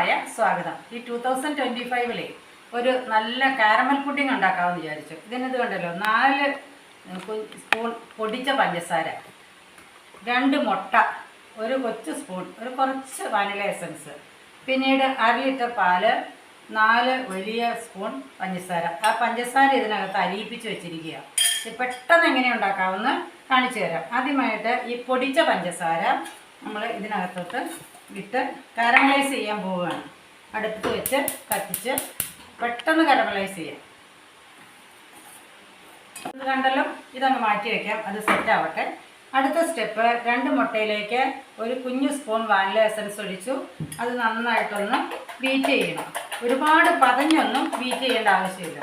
എല്ലാവർക്കുമായ സ്വാഗതം. ഈ two thousand twenty ഫൈവിലെ ഒരു നല്ല കാരമൽ പുഡിംഗ് ഉണ്ടാക്കാമെന്ന് വിചാരിച്ചു. ഇതിനത് കണ്ടല്ലോ നാല് സ്പൂൺ പൊടിച്ച പഞ്ചസാര രണ്ട് മുട്ട ഒരു കൊച്ച് സ്പൂൺ ഒരു കുറച്ച് വാനില എസൻസ് പിന്നീട് അര ലിറ്റർ പാൽ നാല് വലിയ സ്പൂൺ പഞ്ചസാര. ആ പഞ്ചസാര ഇതിനകത്ത് അലിയിപ്പിച്ച് വെച്ചിരിക്കുക. പെട്ടെന്ന് എങ്ങനെ ഉണ്ടാക്കാമെന്ന് കാണിച്ചു തരാം. ആദ്യമായിട്ട് ഈ പൊടിച്ച പഞ്ചസാര നമ്മൾ ഇതിനകത്തോട്ട് ഇട്ട് കാരമലൈസ് ചെയ്യാൻ പോവുകയാണ്. അടുപ്പത്ത് വെച്ച് കത്തിച്ച് പെട്ടെന്ന് കാരമലൈസ് ചെയ്യാം. ഇത് കണ്ടല്ലോ? ഇതങ്ങ് മാറ്റി വയ്ക്കാം അത് സെറ്റ് ആവട്ടെ. അടുത്ത സ്റ്റെപ്പ് രണ്ട് മുട്ടയിലേക്ക് ഒരു കുഞ്ഞു സ്പൂൺ വാനില എസൻസ് ഒഴിച്ചു. അത് നന്നായിട്ടൊന്ന് ബീറ്റ് ചെയ്യണം. ഒരുപാട് പതഞ്ഞൊന്നും ബീറ്റ് ചെയ്യേണ്ട ആവശ്യമില്ല.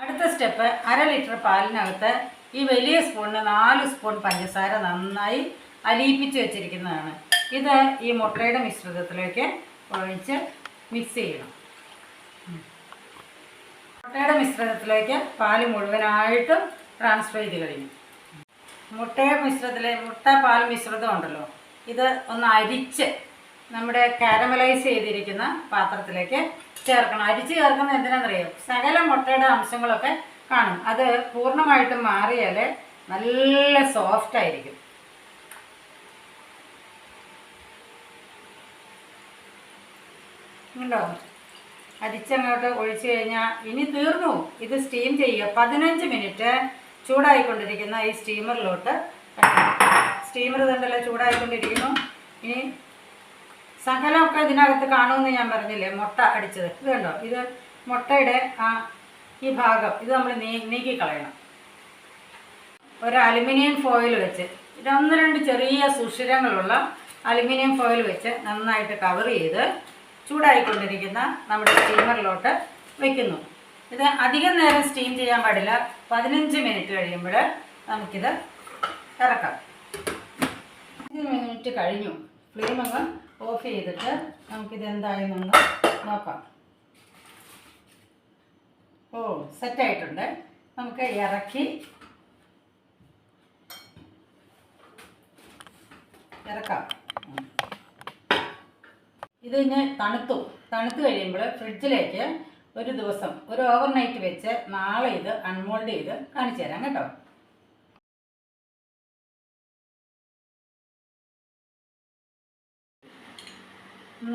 അടുത്ത സ്റ്റെപ്പ് അര ലിറ്റർ പാലിനകത്ത് ഈ വലിയ സ്പൂണിന് നാല് സ്പൂൺ പഞ്ചസാര നന്നായി അലിയിപ്പിച്ച് വെച്ചിരിക്കുന്നതാണ്. ഇത് ഈ മുട്ടയുടെ മിശ്രിതത്തിലേക്ക് ഒഴിച്ച് മിക്സ് ചെയ്യണം. മുട്ടയുടെ മിശ്രിതത്തിലേക്ക് പാൽ മുഴുവനായിട്ടും ട്രാൻസ്ഫർ ചെയ്ത് കഴിഞ്ഞു. മുട്ടയുടെ മിശ്രിതത്തിലെ മുട്ട പാൽ മിശ്രിതം ഉണ്ടല്ലോ ഇത് ഒന്ന് അരിച്ച് നമ്മുടെ കാരമലൈസ് ചെയ്തിരിക്കുന്ന പാത്രത്തിലേക്ക് ചേർക്കണം. അരിച്ച് ചേർക്കുന്നത് എന്തിനാണെന്നറിയാം? സകല മുട്ടയുടെ അംശങ്ങളൊക്കെ കാണും. അത് പൂർണമായിട്ടും മാറിയാൽ നല്ല സോഫ്റ്റ് ആയിരിക്കും. ഉണ്ടോ? അരിച്ചങ്ങോട്ട് ഒഴിച്ചു കഴിഞ്ഞാൽ ഇനി തീർന്നു. ഇത് സ്റ്റീം ചെയ്യുക. പതിനഞ്ച് മിനിറ്റ് ചൂടായിക്കൊണ്ടിരിക്കുന്ന ഈ സ്റ്റീമറിലോട്ട് സ്റ്റീമർ ഇതുണ്ടല്ലോ ചൂടായിക്കൊണ്ടിരിക്കുന്നു. ഇനി സകലമൊക്കെ ഇതിനകത്ത് കാണുമെന്ന് ഞാൻ പറഞ്ഞില്ലേ? മുട്ട അടിച്ചത്. ഇത് കണ്ടോ? ഇത് മുട്ടയുടെ ആ ഈ ഭാഗം. ഇത് നമ്മൾ നീക്കി കളയണം ഒരു അലുമിനിയം ഫോയിൽ വെച്ച് ഒന്ന് രണ്ട് ചെറിയ സുഷിരങ്ങളുള്ള അലുമിനിയം ഫോയിൽ വെച്ച് നന്നായിട്ട് കവർ ചെയ്ത് ചൂടായിക്കൊണ്ടിരിക്കുന്ന നമ്മുടെ സ്റ്റീമറിലോട്ട് വെക്കുന്നു. ഇത് അധികം നേരം സ്റ്റീം ചെയ്യാൻ പാടില്ല. പതിനഞ്ച് മിനിറ്റ് കഴിയുമ്പോൾ നമുക്കിത് ഇറക്കാം. പതിനഞ്ച് മിനിറ്റ് കഴിഞ്ഞു. ഫ്ലെയിം അങ്ങ് ഓഫ് ചെയ്തിട്ട് നമുക്കിത് എന്തായെന്നൊന്ന് നോക്കാം. ഓ സെറ്റായിട്ടുണ്ട് നമുക്ക് ഇറക്കി ഇറക്കാം. ഇത് ഇനി തണുത്തു. തണുത്ത് കഴിയുമ്പോൾ ഫ്രിഡ്ജിലേക്ക് ഒരു ദിവസം ഒരു ഓവർനൈറ്റ് വെച്ച് നാളെ ഇത് അൺമോൾഡ് ചെയ്ത് കാണിച്ചു തരാം കേട്ടോ.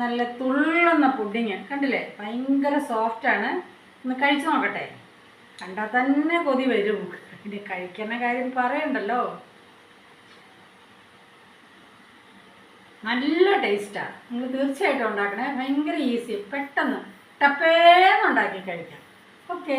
നല്ല തുള്ളുന്ന പുഡിങ് കണ്ടില്ലേ? ഭയങ്കര സോഫ്റ്റാണ് ഒന്ന് കഴിച്ചു നോക്കട്ടെ. കണ്ടാൽ തന്നെ കൊതി വരും. ഇനി കഴിക്കുന്ന കാര്യം പറയണ്ടല്ലോ. നല്ല ടേസ്റ്റാണ് നിങ്ങൾ തീർച്ചയായിട്ടും ഉണ്ടാക്കണേ. ഭയങ്കര ഈസി പെട്ടെന്ന്. ടപ്പേന്ന് ഉണ്ടാക്കി കഴിക്കാം. ഓക്കേ